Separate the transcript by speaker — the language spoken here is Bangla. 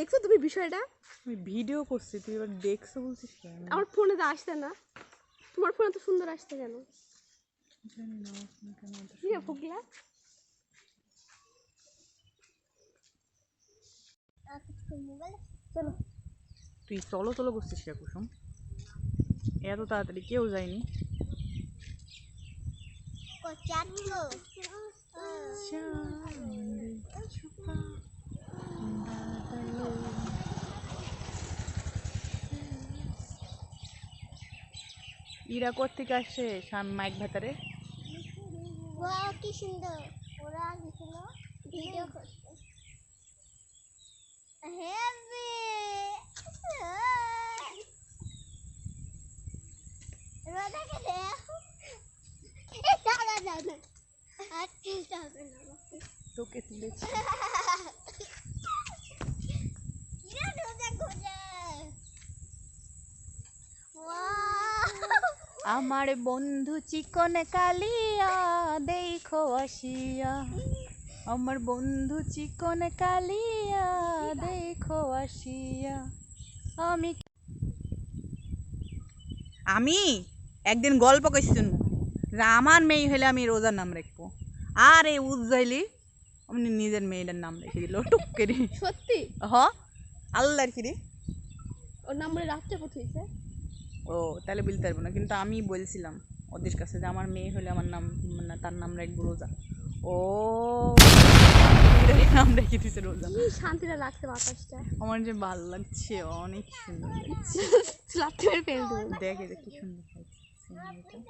Speaker 1: দেখছ তুমি বিষয়টা?
Speaker 2: আমি ভিডিও করছি তুই এবার দেখছ বলছিস কেন?
Speaker 1: আমার ফোনে তো আসছে না। তোমার ফোনে তো সুন্দর আসছে কেন?
Speaker 2: জানি না
Speaker 1: ফুকলা। চলো।
Speaker 2: তুই চলো চলো করছিস রে কুসুম। এত তাড়াতাড়ি কেউ যায়নি। ইরা থেকে আসছে মাইক ভাতারে?
Speaker 3: কি সুন্দর। ওরা গেছিল ভিডিও করতে হেভি রোদাকে দেখো এ দাদা দাদা আর কি যাবে না
Speaker 2: তোকে তুলেছি। আমার বন্ধু চিকন কালিয়া দেখো আসিয়া। আমার বন্ধু চিকন কালিয়া দেখো আসিয়া। আমি আমি একদিন গল্প কইছি যে আমার মেয়ে হলে আমি রোজার নাম রাখব। আর এই উজ্জাইলি আমি নিজের মেয়েটার নাম রেখে দিল টুক করে।
Speaker 1: সত্যি?
Speaker 2: হ আল্লাহর কিরে
Speaker 1: ওর নাম্বারে রাত্রে পাঠিয়েছে
Speaker 2: ও তাহলে বলতে পারব না। কিন্তু আমি বলছিলাম ওদের কাছে যে আমার মেয়ে হলে আমার নাম মানে তার নাম রাখব রোজা। ও নাম রেখে দিছে রোজা।
Speaker 1: শান্তিটা লাগছে বাতাসটা?
Speaker 2: আমার যে ভালো লাগছে অনেক সুন্দর লাগছে।
Speaker 1: লাফতে
Speaker 2: দেখে যে কি সুন্দর লাগছে।